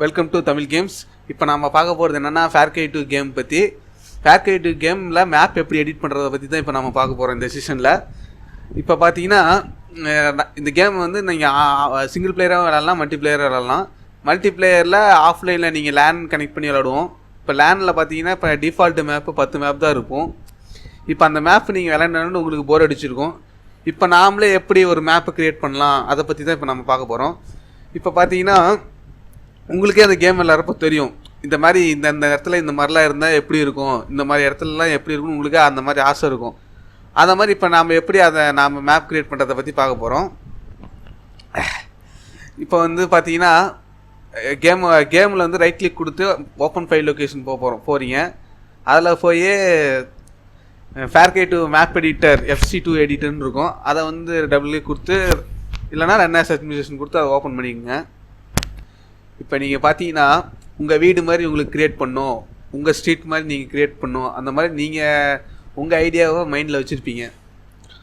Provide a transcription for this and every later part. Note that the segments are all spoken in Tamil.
வெல்கம் டு தமிழ் கேம்ஸ் இப்போ நம்ம பார்க்க போகிறது என்னென்னா ஃபேர்கை டூ கேம் பற்றி ஃபேர்கை டூ கேமில் மேப் எப்படி எடிட் பண்ணுறத பற்றி தான் இப்போ நம்ம பார்க்க போகிறோம் இந்த செஷனில் இப்போ பார்த்தீங்கன்னா இந்த கேம் வந்து நீங்கள் சிங்கிள் பிளேயராக விளாட்லாம் மல்டி பிளேயராக விளாட்லாம் மல்டி பிளேயரில் ஆஃப்லைனில் நீங்கள் லேன் கனெக்ட் பண்ணி விளாடுவோம் இப்போ லேனில் பார்த்தீங்கன்னா இப்போ டிஃபால்ட்டு மேப்பு பத்து மேப் தான் இருக்கும். இப்போ அந்த மேப் நீங்கள் விளாண்டோன்னு உங்களுக்கு போர் அடிச்சிருக்கும். இப்போ நாமளே எப்படி ஒரு மேப்பை க்ரியேட் பண்ணலாம் அதை பற்றி தான் இப்போ நம்ம பார்க்க போகிறோம் இப்போ பார்த்தீங்கன்னா உங்களுக்கே அந்த கேம் விளாட்றப்போ தெரியும். இந்த மாதிரி இந்த இந்த இடத்துல இந்த மாதிரிலாம் இருந்தால் எப்படி இருக்கும்? இந்த மாதிரி இடத்துலலாம் எப்படி இருக்கும்னு உங்களுக்கு அந்த மாதிரி ஆசை இருக்கும். அந்த மாதிரி இப்போ நாம் எப்படி அதை நாம் மேப் க்ரியேட் பண்ணுறதை பற்றி பார்க்க போகிறோம் இப்போ வந்து பார்த்தீங்கன்னா கேம் கேமில் வந்து ரைட் கிளிக் கொடுத்து ஓப்பன் ஃபைல் லொக்கேஷன் போக போகிறோம் போகிறீங்க அதில் போய் Far Cry two map editor FC two எடிட்டர்னு இருக்கும். அதை வந்து டபுள்யூ கொடுத்து இல்லைனா ரன் ஆஸ் அட்மினிஸ்ட்ரேஷன் கொடுத்து அதை ஓப்பன் பண்ணிக்கோங்க. இப்போ நீங்கள் பார்த்தீங்கன்னா உங்கள் வீடு மாதிரி உங்களுக்கு க்ரியேட் பண்ணும் உங்கள் ஸ்ட்ரீட் மாதிரி நீங்கள் க்ரியேட் பண்ணும் அந்த மாதிரி நீங்கள் உங்கள் ஐடியாவை மைண்டில் வச்சுருப்பீங்க.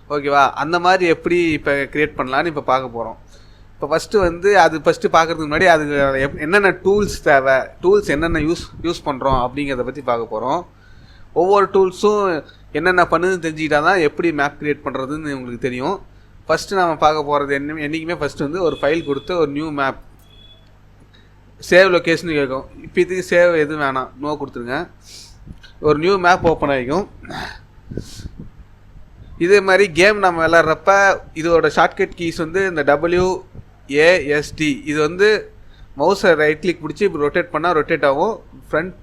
ஓகேவா அந்த மாதிரி எப்படி இப்போ க்ரியேட் பண்ணலான்னு இப்போ பார்க்க போகிறோம் இப்போ ஃபஸ்ட்டு வந்து அது ஃபஸ்ட்டு பார்க்குறதுக்கு முன்னாடி அது எப்- என்னென்ன டூல்ஸ் தேவை? டூல்ஸ் என்னென்ன யூஸ் யூஸ் பண்ணுறோம் அப்படிங்கிறத பற்றி பார்க்க போகிறோம் ஒவ்வொரு டூல்ஸும் என்னென்ன பண்ணுதுன்னு தெரிஞ்சுக்கிட்டா தான் எப்படி மேப் க்ரியேட் பண்ணுறதுன்னு உங்களுக்கு தெரியும். ஃபஸ்ட்டு நம்ம பார்க்க போகிறது என்ன என்றைக்குமே ஃபஸ்ட்டு வந்து ஒரு ஃபைல் கொடுத்து ஒரு நியூ மேப் சேவ் லொக்கேஷன் கேட்கும் இப்போ இதுக்கு சேவ் எதுவும் வேணாம். நோ கொடுத்துருங்க. ஒரு நியூ மேப் ஓப்பன் ஆகிக்கும். இதே மாதிரி கேம் நம்ம விளாட்றப்ப இதோட ஷார்ட்கட் கீஸ் வந்து இந்த டபிள்யூ ஏஎஸ்டி இது வந்து மவுஸை ரைட் கிளிக் பிடிச்சி இப்படி ரொட்டேட் பண்ணால் ரொட்டேட் ஆகும். ஃப்ரண்ட்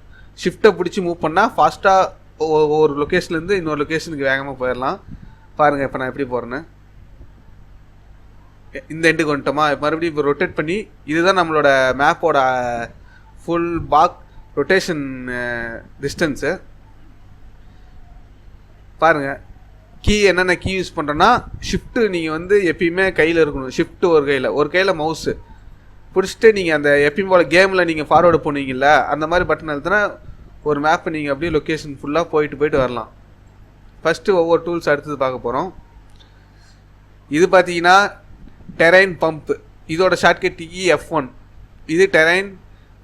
ஷிஃப்ட்டை பிடிச்சி மூவ் பண்ணால் ஃபாஸ்ட்டாக ஒரு லொக்கேஷன்லேருந்து இன்னொரு லொக்கேஷனுக்கு வேகமாக போயிடலாம். பாருங்கள் இப்போ நான் எப்படி போகிறேன்னு இந்த எண்டுக்கு வந்துட்டோமா? மறுபடியும் இப்போ ரொட்டேட் பண்ணி இதுதான் நம்மளோட மேப்போட ஃபுல் பாக் ரொட்டேஷன் டிஸ்டன்ஸு பாருங்க. கீ என்னென்ன கீ யூஸ் பண்ணுறோன்னா ஷிஃப்ட்டு நீங்கள் வந்து எப்பயுமே கையில் இருக்கணும். ஷிஃப்ட்டு ஒரு கையில் ஒரு கையில் மவுஸு பிடிச்சிட்டு நீங்கள் அந்த எப்பயும் போல் கேமில் நீங்கள் ஃபார்வேர்டு போனீங்கல்ல அந்த மாதிரி பட்டன் அழுத்தினா ஒரு மேப்பை நீங்கள் அப்படியே லொக்கேஷன் ஃபுல்லாக போயிட்டு போயிட்டு வரலாம். ஃபஸ்ட்டு ஒவ்வொரு டூல்ஸ் அடுத்தது பார்க்க போகிறோம் இது பார்த்தீங்கன்னா டெரைன் பம்ப். இதோட shortcut D E F one இது டெரைன்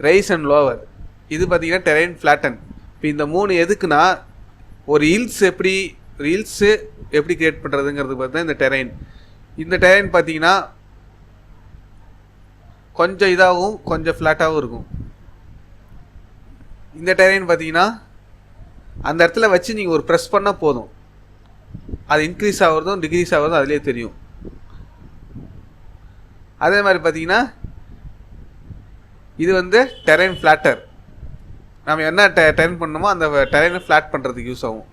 ரைஸ் அண்ட் லோவர் இது பார்த்தீங்கன்னா டெரைன் ஃப்ளாட்டன் இப்போ இந்த மூணு எதுக்குன்னா ஒரு ஹில்ஸ் எப்படி ஹில்ஸு எப்படி கிரியேட் பண்ணுறதுங்கிறது பார்த்தா இந்த டெரைன் இந்த டெரைன் பார்த்தீங்கன்னா கொஞ்சம் இதாகவும் கொஞ்சம் ஃப்ளாட்டாகவும் இருக்கும். இந்த டெரைன் பார்த்தீங்கன்னா அந்த இடத்துல வச்சு நீங்கள் ஒரு ப்ரெஸ் பண்ணால் போதும். அது இன்க்ரீஸ் ஆகிறதும் டிக்ரீஸ் ஆகிறதும் அதிலே தெரியும். அதே மாதிரி பார்த்தீங்கன்னா இது வந்து டெரைன் ஃப்ளாட்டர் நம்ம என்ன டெ டெரைன் பண்ணணுமோ அந்த டெரைனை ஃப்ளாட் பண்ணுறதுக்கு யூஸ் ஆகும்.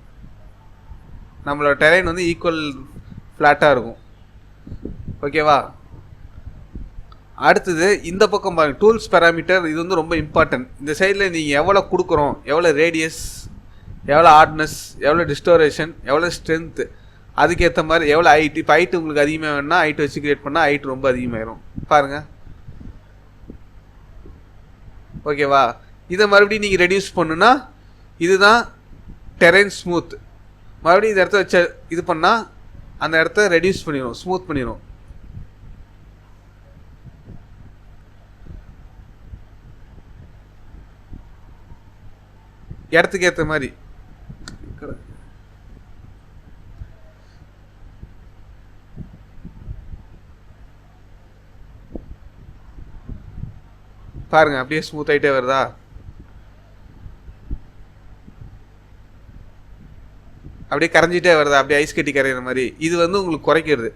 நம்மளோட டெரைன் வந்து ஈக்குவல் ஃப்ளாட்டாக இருக்கும். ஓகேவா அடுத்தது இந்த பக்கம் பாருங்க டூல்ஸ் பேராமீட்டர் இது வந்து ரொம்ப இம்பார்ட்டன்ட் இந்த சைடில் நீங்கள் எவ்வளோ கொடுக்குறோம் எவ்வளோ ரேடியஸ் எவ்வளோ ஹார்ட்னஸ் எவ்வளோ டிஸ்டோரேஷன் எவ்வளோ ஸ்ட்ரென்த்து அதுக்கேற்ற மாதிரி எவ்வளோ ஹைட் இப்போ ஹைட் உங்களுக்கு அதிகமாக வேணும்னா ஹைட் வச்சு கிரியேட் பண்ணால் ஹைட் ரொம்ப அதிகமாயிரும். பாருங்கள் ஓகேவா இதை மறுபடியும் நீங்கள் ரெடியூஸ் பண்ணுனா இதுதான் டெரைன் ஸ்மூத் மறுபடியும் இந்த இடத்த வச்ச இது பண்ணால் அந்த இடத்த ரெடியூஸ் பண்ணிடும் ஸ்மூத் பண்ணிடும் இடத்துக்கு ஏற்ற மாதிரி. பாருங்க அப்படியே ஸ்மூத் ஆகிட்டே வருதா? அப்படியே கரைஞ்சிட்டே வருதா? அப்படியே ஐஸ் கட்டி கரையிற மாதிரி. இது வந்து உங்களுக்கு குறைக்கிறது.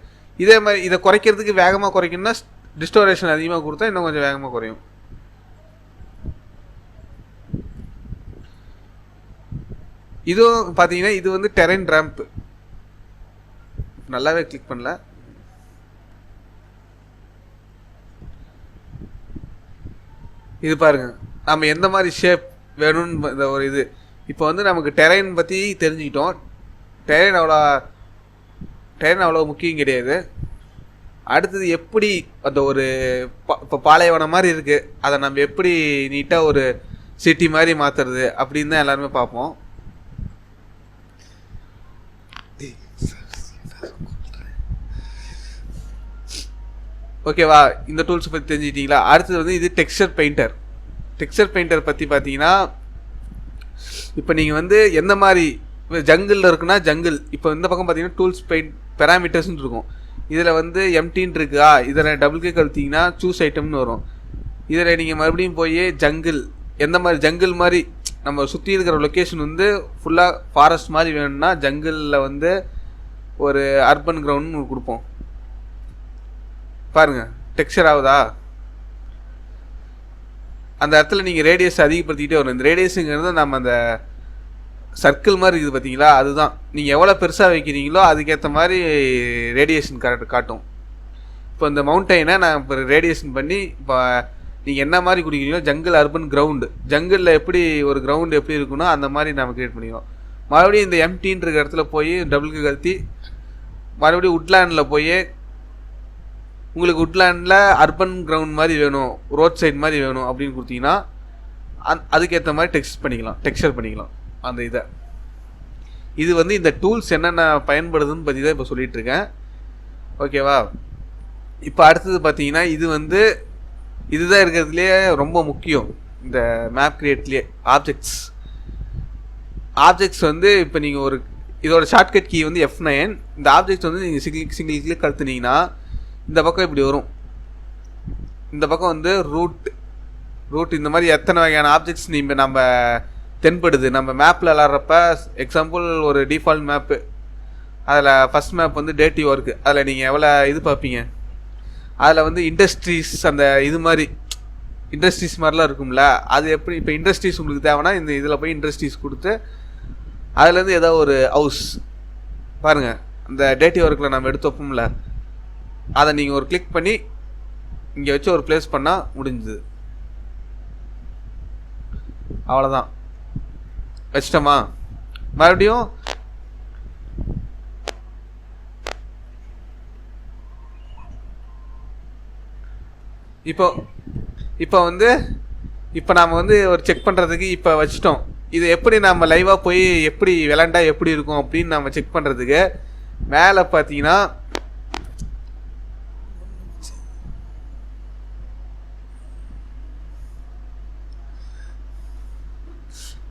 இதே மாதிரி இதை குறைக்கிறதுக்கு வேகமாக குறைக்கணும்னா டிஸ்டோரேஷன் அதிகமாக கொடுத்தா இன்னும் கொஞ்சம் வேகமாக குறையும். இதுவும் பார்த்தீங்கன்னா இது வந்து டெரன் ரேம்ப் நல்லாவே கிளிக் பண்ணல. இது பாருங்க. நம்ம எந்த மாதிரி ஷேப் வேணும்னு இந்த ஒரு இது. இப்போ வந்து நமக்கு டெரைன் பற்றி தெரிஞ்சுக்கிட்டோம். டெரைன் அவ்வளோ டெரைன் அவ்வளோ முக்கியம் கிடையாது. அடுத்தது எப்படி அந்த ஒரு இப்போ பாலைவனம் மாதிரி இருக்குது அதை நம்ம எப்படி நீட்டாக ஒரு சிட்டி மாதிரி மாற்றுறது அப்படின்னு தான் எல்லாருமே பார்ப்போம். ஓகேவா? இந்த டூல்ஸ் பற்றி தெரிஞ்சுக்கிட்டீங்களா? அடுத்தது வந்து இது டெக்ஸ்டர் பெயிண்டர் டெக்ஸ்டர் பெயிண்டர் பற்றி பார்த்தீங்கன்னா இப்போ நீங்கள் வந்து எந்த மாதிரி ஜங்கிளில் இருக்குன்னா ஜங்கிள் இப்போ இந்த பக்கம் பார்த்தீங்கன்னா டூல்ஸ் பெயிண்ட் பெராமீட்டர்ஸ்னு இருக்கும். இதில் வந்து எம்டின்னு இருக்கா இதில் டபுள் கிளிக் அழுத்திங்கன்னா சூஸ் ஐட்டம்னு வரும். இதில் நீங்கள் மறுபடியும் போய் ஜங்கிள் எந்த மாதிரி ஜங்கிள் மாதிரி நம்ம சுற்றி இருக்கிற லொக்கேஷன் வந்து ஃபுல்லாக ஃபாரஸ்ட் மாதிரி வேணும்னா ஜங்கிளில் வந்து ஒரு அர்பன் கிரவுண்ட்னு கொடுப்போம். பாருங்கள் டெக்ஸ்சர் ஆகுதா? அந்த இடத்துல நீங்கள் ரேடியஸ் அதிகப்படுத்திக்கிட்டே வரும் இந்த ரேடியஸுங்கிறது நம்ம அந்த சர்க்கிள் மாதிரி இருக்குது பார்த்தீங்களா அதுதான். நீங்கள் எவ்வளோ பெருசாக வைக்கிறீங்களோ அதுக்கேற்ற மாதிரி ரேடியேஷன் கரெக்ட் காட்டும். இப்போ இந்த மவுண்டைனை நான் இப்போ ரேடியேஷன் பண்ணி இப்போ நீங்கள் என்ன மாதிரி குடிக்கிறீங்களோ ஜங்கிள் அர்பன் கிரவுண்டு ஜங்கிளில் எப்படி ஒரு கிரவுண்டு எப்படி இருக்குனோ அந்த மாதிரி நம்ம க்ரியேட் பண்ணிக்கிறோம். மறுபடியும் இந்த எம்டின்ற இடத்துல போய் டபுளுக்கு கழுத்தி மறுபடியும் உட்லேண்டில் போய் உங்களுக்கு உட்லேண்டில் அர்பன் கிரவுண்ட் மாதிரி வேணும் ரோட் சைட் மாதிரி வேணும் அப்படின்னு கொடுத்தீங்கன்னா அந் அதுக்கேற்ற மாதிரி டெக்ஸ்ட் பண்ணிக்கலாம் டெக்ஸ்சர் பண்ணிக்கலாம் அந்த இதை. இது வந்து இந்த டூல்ஸ் என்னென்ன பயன்படுதுன்னு பற்றி தான் இப்போ சொல்லிகிட்ருக்கேன் ஓகேவா இப்போ அடுத்தது பார்த்தீங்கன்னா இது வந்து இதுதான் இருக்கிறதுலே ரொம்ப முக்கியம். இந்த மேப் கிரியேட்லேயே ஆப்ஜெக்ட்ஸ் ஆப்ஜெக்ட்ஸ் வந்து இப்போ நீங்கள் ஒரு இதோட ஷார்ட்கட் கீ வந்து எஃப் நைன் இந்த ஆப்ஜெக்ட்ஸ் வந்து நீங்கள் சிங்கிள் சிங்கிள் கிளிக் கழுத்துனீங்கன்னா இந்த பக்கம் இப்படி வரும். இந்த பக்கம் வந்து ரூட் ரூட் இந்த மாதிரி எத்தனை வகையான ஆப்ஜெக்ட்ஸ் இப்போ நம்ம தென்படுது. நம்ம மேப்பில் விளாட்றப்ப எக்ஸாம்பிள் ஒரு டிஃபால்ட் மேப்பு அதில் ஃபஸ்ட் மேப் வந்து டேட்டிவ் ஒர்க்கு அதில் நீங்கள் எவ்வளோ இது பார்ப்பீங்க? அதில் வந்து இண்டஸ்ட்ரீஸ் அந்த இது மாதிரி இண்டஸ்ட்ரீஸ் மாதிரிலாம் இருக்கும்ல. அது எப்படி இப்போ இண்டஸ்ட்ரீஸ் உங்களுக்கு தேவைன்னா இந்த இதில் போய் இண்டஸ்ட்ரீஸ் கொடுத்து அதுலேருந்து ஏதோ ஒரு ஹவுஸ் பாருங்கள் அந்த டேட்டி ஒர்க்கில் நம்ம எடுத்து வைப்போம்ல. அதை நீங்கள் ஒரு கிளிக் பண்ணி இங்கே வச்சு ஒரு ப்ளேஸ் பண்ணால் முடிஞ்சுது. அவ்வளோதான் வச்சிட்டோமா? மறுபடியும் இப்போ இப்போ வந்து இப்போ நாம் வந்து ஒரு செக் பண்ணுறதுக்கு இப்போ வச்சிட்டோம். இது எப்படி நம்ம லைவாக போய் எப்படி விளாண்டா எப்படி இருக்கும் அப்படின்னு நம்ம செக் பண்ணுறதுக்கு மேலே பார்த்தீங்கன்னா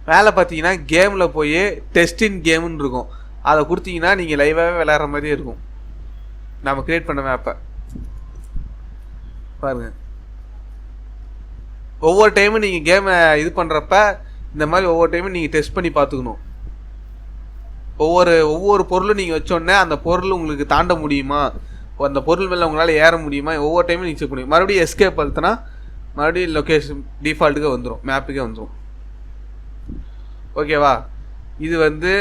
மேலே பார்த்தீங்கன்னா கேமில் போய் டெஸ்டின் கேம்னு இருக்கும். அதை கொடுத்தீங்கன்னா நீங்கள் லைவாகவே விளையாடுற மாதிரியே இருக்கும். நம்ம க்ரியேட் பண்ண மேப்பை பாருங்க. ஒவ்வொரு டைமும் நீங்கள் கேமை இது பண்ணுறப்ப இந்த மாதிரி ஒவ்வொரு டைமும் நீங்கள் டெஸ்ட் பண்ணி பார்த்துக்கணும். ஒவ்வொரு ஒவ்வொரு பொருளும் நீங்கள் வச்சோடனே அந்த பொருள் உங்களுக்கு தாண்ட முடியுமா? அந்த பொருள் மேலே உங்களால் ஏற முடியுமா? ஒவ்வொரு டைமும் நீங்கள் செக் பண்ணி மறுபடியும் எஸ்கேப் அழுத்தினா மறுபடியும் லொக்கேஷன் டிஃபால்ட்டுக்கே வந்துடும் மேப்புக்கே வந்துடும் ஓகேவா? இது வந்து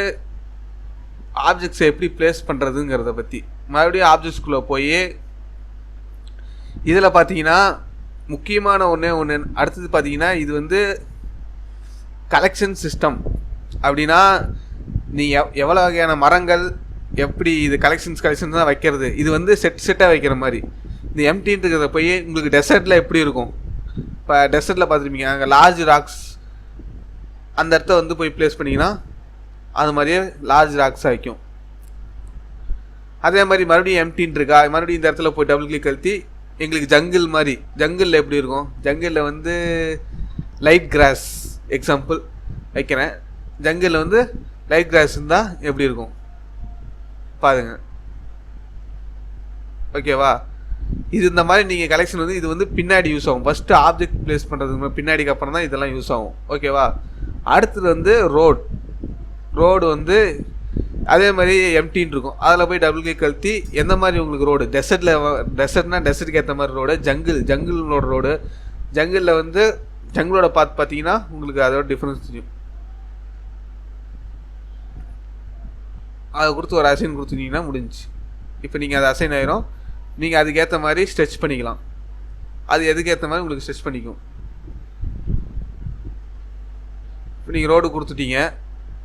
ஆப்ஜெக்ட்ஸை எப்படி ப்ளேஸ் பண்ணுறதுங்கிறத பற்றி மறுபடியும் ஆப்ஜெக்ட்ஸ்குள்ளே போய் இதில் பார்த்தீங்கன்னா முக்கியமான ஒன்றே ஒன்று அடுத்தது பார்த்தீங்கன்னா இது வந்து கலெக்ஷன் சிஸ்டம் அப்படின்னா நீ எவ் எவ்வளோ வகையான மரங்கள் எப்படி இது கலெக்ஷன்ஸ் கலெக்ஷன்ஸ் தான் வைக்கிறது. இது வந்து செட் செட்டாக வைக்கிற மாதிரி. இந்த எம்டின்றத போய் உங்களுக்கு டெசர்ட்டில் எப்படி இருக்கும்? இப்போ டெசர்ட்டில் பார்த்துருப்பீங்க அங்கே லார்ஜ் ராக்ஸ் அந்த இடத்த வந்து போய் ப்ளேஸ் பண்ணிங்கன்னா அது மாதிரியே லார்ஜ் ராக்ஸ் ஆகிக்கும் அதே மாதிரி மறுபடியும் எம்டின் இருக்கா? மறுபடியும் இந்த இடத்துல போய் டபுள் கிளிக் அழுத்தி எங்களுக்கு ஜங்கிள் மாதிரி ஜங்கிளில் எப்படி இருக்கும்? ஜங்கிளில் வந்து லைட் கிராஸ் எக்ஸாம்பிள் வைக்கிறேன். ஜங்கிளில் வந்து லைட் கிராஸ் இருந்தால் எப்படி இருக்கும்? பாருங்க. ஓகேவா இது இந்த மாதிரி நீங்கள் கலெக்ஷன் வந்து இது வந்து பின்னாடி யூஸ் ஆகும். ஃபஸ்ட்டு ஆப்ஜெக்ட் ப்ளேஸ் பண்ணுறதுக்கு பின்னாடிக்கு அப்புறம் தான் இதெல்லாம் யூஸ் ஆகும். ஓகேவா அடுத்தது வந்து ரோடு. ரோடு வந்து அதே மாதிரி எம்டின்னு இருக்கும். அதில் போய் டபுள் கிளிக் கழுத்தி எந்த மாதிரி உங்களுக்கு ரோடு டெசர்ட்டில் டெசர்ட்னா டெசர்ட்டுக்கு ஏற்ற மாதிரி ரோடு ஜங்கிள் ஜங்கிளோட ரோடு ஜங்கிளில் வந்து ஜங்கிளோட பார்த்து பார்த்தீங்கன்னா உங்களுக்கு அதோட டிஃப்ரென்ஸ் தெரியும். அதை கொடுத்து ஒரு அசைன் கொடுத்துட்டீங்கன்னா முடிஞ்சுச்சு. இப்போ நீங்கள் அது அசைன் ஆயிரும். நீங்கள் அதுக்கேற்ற மாதிரி ஸ்ட்ரெச் பண்ணிக்கலாம். அது எதுக்கேற்ற மாதிரி உங்களுக்கு ஸ்ட்ரெச் பண்ணிக்கும்? இப்போ நீங்கள் ரோடு கொடுத்துட்டீங்க.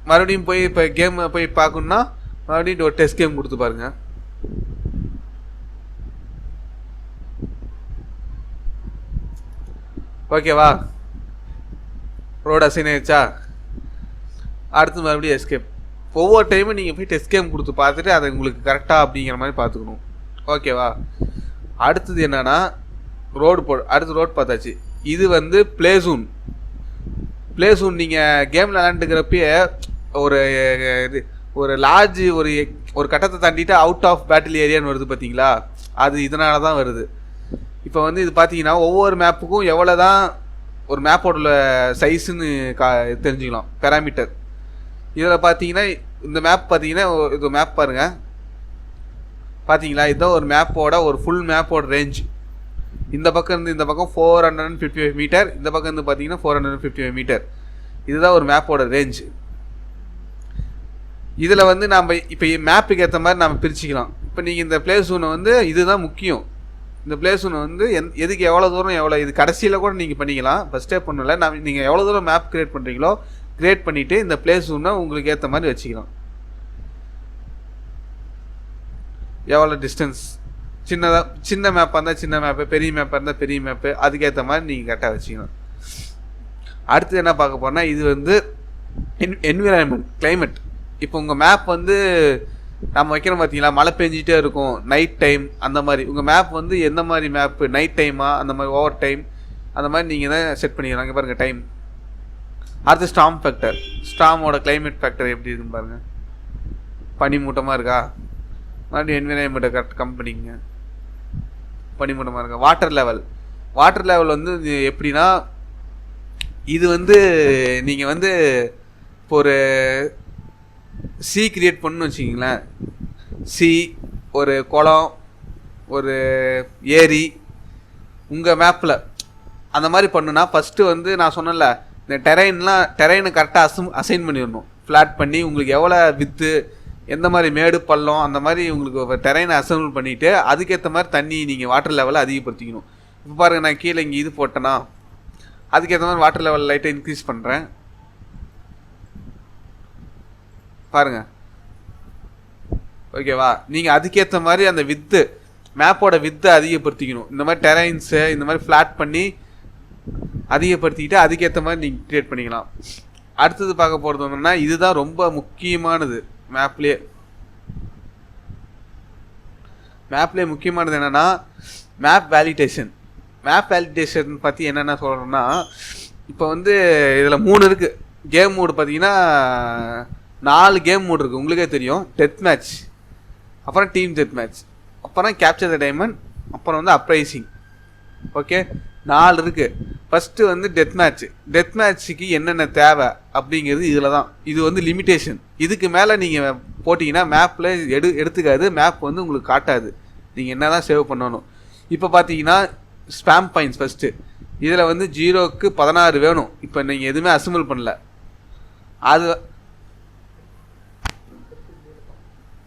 மறுபடியும் போய் இப்போ கேம் போய் பார்க்கணுன்னா மறுபடியும் ஒரு டெஸ்ட் கேம் கொடுத்து பாருங்க. ஓகேவா ரோடு அசைன் ஆயிடுச்சா? அடுத்து மறுபடியும் எஸ்கேப் ஒவ்வொரு டைமும் நீங்கள் போய் டெஸ்ட் கேம் கொடுத்து பார்த்துட்டு அதை உங்களுக்கு கரெக்டாக அப்படிங்கிற மாதிரி பார்த்துக்கணும். ஓகேவா அடுத்தது என்னென்னா ரோடு போ அடுத்து ரோடு பார்த்தாச்சு. இது வந்து பிளே ஜூன் பிளேஸ் ஒன்று நீங்கள் கேமில் விளாண்டுக்கிறப்பயே ஒரு இது ஒரு லார்ஜ் ஒரு ஒரு கட்டத்தை தாண்டிட்டு அவுட் ஆஃப் பேட்டில் ஏரியான்னு வருது பார்த்தீங்களா அது இதனால தான் வருது. இப்போ வந்து இது பார்த்தீங்கன்னா ஒவ்வொரு மேப்புக்கும் எவ்வளோ தான் ஒரு மேப்போட சைஸுன்னு கா தெரிஞ்சுக்கலாம். பேராமீட்டர் இதில் பார்த்தீங்கன்னா இந்த மேப் பார்த்தீங்கன்னா இது மேப் பாருங்கள் பார்த்தீங்களா இதுதான் ஒரு மேப்போட ஒரு ஃபுல் மேப்போட ரேஞ்ச் இந்த பக்கம் இருந்து இந்த பக்கம் four hundred and fifty five meter இந்த பக்கம் இருந்து பார்த்தீங்கன்னா four hundred fifty five meter இதுதான் ஒரு மேப்போட ரேஞ்ச் இதில் வந்து நாம் இப்போ மேப்புக்கு ஏற்ற மாதிரி நாம் பிரிச்சுக்கலாம். இப்போ நீங்கள் இந்த பிளேஸ் ஒன்று வந்து இதுதான் முக்கியம். இந்த பிளேஸ் ஒன்று வந்து எந் எதுக்கு எவ்வளோ தூரம் எவ்வளோ இது கடைசியில் கூட நீங்கள் பண்ணிக்கலாம். ஃபஸ்ட்டே பண்ணல நான் நீங்கள் எவ்வளோ தூரம் மேப் கிரியேட் பண்ணுறீங்களோ கிரியேட் பண்ணிவிட்டு இந்த பிளேஸ் ஒன்று உங்களுக்கு ஏற்ற மாதிரி வச்சுக்கலாம். எவ்வளோ டிஸ்டன்ஸ் சின்னதாக சின்ன மேப்பாக இருந்தால் சின்ன மேப்பு பெரிய மேப்பாக இருந்தால் பெரிய மேப்பு அதுக்கேற்ற மாதிரி நீங்கள் கரெக்டாக வச்சுக்கணும். அடுத்து என்ன பார்க்க போனால் இது வந்து என் என்விரான்மெண்ட் கிளைமேட் இப்போ உங்கள் மேப் வந்து நம்ம வைக்கிறோம் பார்த்தீங்களா மழை பெஞ்சிட்டே இருக்கும் நைட் டைம் அந்த மாதிரி. உங்கள் மேப் வந்து எந்த மாதிரி மேப்பு நைட் டைமா அந்த மாதிரி ஓவர் டைம் அந்த மாதிரி நீங்கள் தான் செட் பண்ணிக்கலாம் இங்கே பாருங்கள் டைம் அடுத்து ஸ்டாம் ஃபேக்டர் ஸ்டாமோட கிளைமேட் ஃபேக்டர் எப்படி இருக்குன்னு பாருங்கள் பனிமூட்டமாக இருக்கா? மறுபடியும் என்விரான்மெண்ட்டை கரெக்ட் கம் பண்ணிக்கங்க பனிமூட்டமாக இருக்கும் வாட்டர் லெவல் வாட்டர் லெவல் வந்து இது எப்படின்னா இது வந்து நீங்கள் வந்து இப்போ ஒரு சி கிரியேட் பண்ணணும்னு வச்சிங்களேன் சி ஒரு குளம் ஒரு ஏரி உங்கள் மேப்பில் அந்த மாதிரி பண்ணுனா ஃபஸ்ட்டு வந்து நான் சொன்னேன்ல இந்த டெரைன்லாம் டெரைனை கரெக்டாக அசம் அசைன் பண்ணிடணும். ஃப்ளாட் பண்ணி உங்களுக்கு எவ்வளோ வித்து எந்த மாதிரி மேடு பள்ளம் அந்த மாதிரி உங்களுக்கு டெரைனை அசம்பிள் பண்ணிவிட்டு அதுக்கேற்ற மாதிரி தண்ணி நீங்கள் வாட்டர் லெவலை அதிகப்படுத்திக்கணும். இப்போ பாருங்கள் நான் கீழே இங்கே இது போட்டேன்னா அதுக்கேற்ற மாதிரி வாட்டர் லெவல் லைட்டை இன்க்ரீஸ் பண்ணுறேன் பாருங்க. ஓகேவா நீங்கள் அதுக்கேற்ற மாதிரி அந்த வித்து மேப்போட வித்தை அதிகப்படுத்திக்கணும். இந்த மாதிரி டெரைன்ஸு இந்த மாதிரி ஃப்ளாட் பண்ணி அதிகப்படுத்திக்கிட்டு அதுக்கேற்ற மாதிரி நீங்கள் க்ரியேட் பண்ணிக்கலாம். அடுத்தது பார்க்க போகிறது என்னன்னா இதுதான் ரொம்ப முக்கியமானது. மேப்லேயே மேப்லேயே முக்கியமானது என்னென்னா மேப் வேலிடேஷன் மேப் வேலிடேஷன் பற்றி என்னென்ன சொல்கிறோன்னா இப்போ வந்து இதில் மூணு இருக்குது கேம் மூடு பார்த்தீங்கன்னா நாலு கேம் மூடு இருக்குது உங்களுக்கே தெரியும். டெத் மேட்ச் அப்புறம் டீம் டெத் மேட்ச் அப்புறம் கேப்சர் த டைமண்ட் அப்புறம் வந்து அப்ரைசிங் ஓகே நாலு இருக்குது ஃபஸ்ட்டு வந்து டெத் மேட்ச் டெத் மேட்ச்சுக்கு என்னென்ன தேவை அப்படிங்கிறது இதில் தான் இது வந்து லிமிட்டேஷன் இதுக்கு மேலே நீங்கள் போட்டிங்கன்னா மேப்பில் எடு எடுத்துக்காது. மேப் வந்து உங்களுக்கு காட்டாது. நீங்கள் என்ன தான் சேவ் பண்ணணும் இப்போ பார்த்தீங்கன்னா ஸ்பேம் பாயிண்ட்ஸ் ஃபஸ்ட்டு இதில் வந்து ஜீரோக்கு பதினாறு வேணும். இப்போ நீங்கள் எதுவுமே அசம்பிள் பண்ணல. அது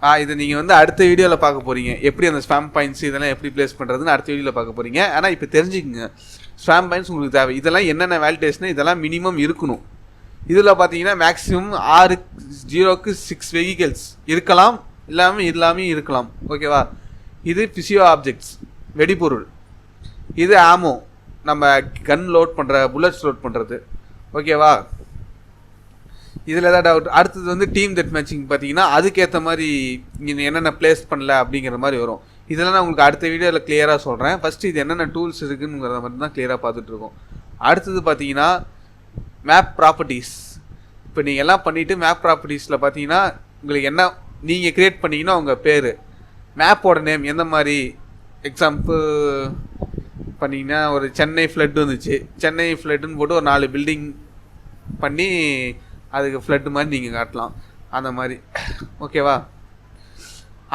ஆ இது நீங்கள் வந்து அடுத்த வீடியோவில் பார்க்க போகிறீங்க எப்படி அந்த ஸ்பேம் பாயிண்ட்ஸ் இதெல்லாம் எப்படி ப்ளேஸ் பண்ணுறதுன்னு அடுத்த வீடியோவில் பார்க்க போகிறீங்க ஆனால் இப்போ தெரிஞ்சுக்கங்க. ஸ்வாம் பாயிண்ட்ஸ் உங்களுக்கு தேவை. இதெல்லாம் என்னென்ன வேலிடேஷன் இதெல்லாம் மினிமம் இருக்கணும். இதில் பார்த்தீங்கன்னா மேக்ஸிமம் ஆறு ஜீரோக்கு சிக்ஸ் வெஹிக்கல்ஸ் இருக்கலாம். இல்லாமல் இல்லாமல் இருக்கலாம். ஓகேவா இது ஃபிசியோ ஆப்ஜெக்ட்ஸ் வெடிபொருள். இது ஆமோ நம்ம கன் லோட் பண்ணுற புல்லட்ஸ் லோட் பண்ணுறது ஓகேவா இதில் ஏதாவது டவுட் அடுத்தது வந்து டீம் டெட் மேட்சிங் பார்த்தீங்கன்னா அதுக்கேற்ற மாதிரி என்னென்ன ப்ளேஸ் பண்ணல அப்படிங்கிற மாதிரி வரும். இதெல்லாம் நான் உங்களுக்கு அடுத்த வீடியோவில் கிளியராக சொல்கிறேன் ஃபஸ்ட்டு இது என்னென்ன டூல்ஸ் இருக்குங்கிறத மட்டும் தான் கிளியராக பார்த்துட்ருக்கோம் அடுத்தது பார்த்தீங்கன்னா மேப் ப்ராப்பர்ட்டிஸ் இப்போ நீங்கள் எல்லாம் பண்ணிவிட்டு மேப் ப்ராப்பர்ட்டிஸில் பார்த்தீங்கன்னா உங்களுக்கு என்ன நீங்கள் க்ரியேட் பண்ணிங்கன்னா உங்கள் பேர் மேப்போட நேம் எந்த மாதிரி எக்ஸாம்பிள் பண்ணிங்கன்னா ஒரு சென்னை ஃப்ளட் வந்துச்சு. சென்னை ஃப்ளட்டுன்னு போட்டு ஒரு நாலு பில்டிங் பண்ணி அதுக்கு ஃப்ளட்டு மாதிரி நீங்கள் காட்டலாம். அந்த மாதிரி. ஓகேவா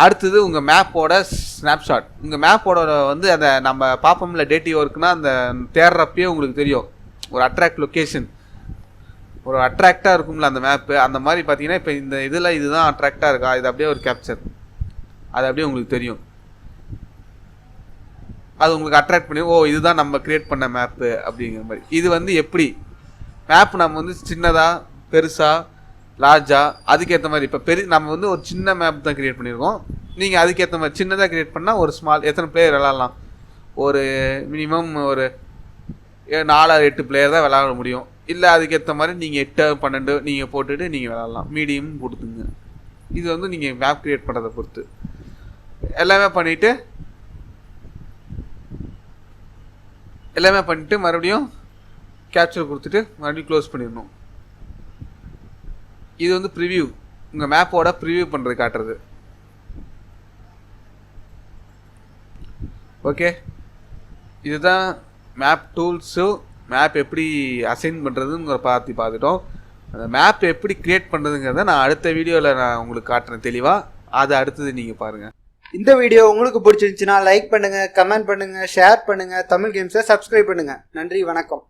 அடுத்தது உங்கள் மேப்போட ஸ்னாப்ஷாட் உங்கள் மேப்போட வந்து அந்த நம்ம பார்ப்போம்ல டேட்டி ஒர்க்குனா அந்த தேடுறப்பயே உங்களுக்கு தெரியும். ஒரு அட்ராக்ட் லொக்கேஷன் ஒரு அட்ராக்டாக இருக்கும்ல அந்த மேப்பு அந்த மாதிரி பார்த்தீங்கன்னா இப்போ இந்த இதில் இதுதான் அட்ராக்டாக இருக்கா? இது அப்படியே ஒரு கேப்சர் அது அப்படியே உங்களுக்கு தெரியும். அது உங்களுக்கு அட்ராக்ட் பண்ணி ஓ இதுதான் நம்ம கிரியேட் பண்ண மேப்பு அப்படிங்கிற மாதிரி. இது வந்து எப்படி? மேப் நம்ம வந்து சின்னதாக பெருசாக லார்ஜா அதுக்கேற்ற மாதிரி இப்போ பெரிய நம்ம வந்து ஒரு சின்ன மேப் தான் கிரியேட் பண்ணியிருக்கோம். நீங்கள் அதுக்கேற்ற மாதிரி சின்னதாக கிரியேட் பண்ணால் ஒரு ஸ்மால் எத்தனை பிளேயர் விளாட்லாம் ஒரு மினிமம் ஒரு ஏ- நாலு எட்டு பிளேயர் தான் விளாட முடியும். இல்லை அதுக்கேற்ற மாதிரி நீங்கள் எட்டு பன்னெண்டு நீங்கள் போட்டுட்டு நீங்கள் விளாட்லாம் மீடியம் கொடுத்துங்க. இது வந்து நீங்கள் மேப் க்ரியேட் பண்ணுறதை பொறுத்து. எல்லாமே பண்ணிவிட்டு எல்லாமே பண்ணிவிட்டு மறுபடியும் கேப்சர் கொடுத்துட்டு மறுபடியும் க்ளோஸ் பண்ணிடணும். இது வந்து ப்ரிவியூ உங்கள் மேப்போட ப்ரிவியூ பண்ணுறது காட்டுறது. ஓகே இதுதான் மேப் டூல்ஸு மேப் எப்படி அசைன் பண்ணுறதுங்கிற பார்த்து பார்த்துட்டோம். அந்த மேப் எப்படி க்ரியேட் பண்ணுறதுங்கிறத நான் அடுத்த வீடியோவில் நான் உங்களுக்கு காட்டுறேன் தெளிவாக அதை அடுத்தது நீங்கள் பாருங்கள் இந்த வீடியோ உங்களுக்கு பிடிச்சிருந்துச்சுன்னா லைக் பண்ணுங்கள் கமெண்ட் பண்ணுங்கள் ஷேர் பண்ணுங்கள் தமிழ் கேம்ஸை சப்ஸ்கிரைப் பண்ணுங்கள் நன்றி வணக்கம்.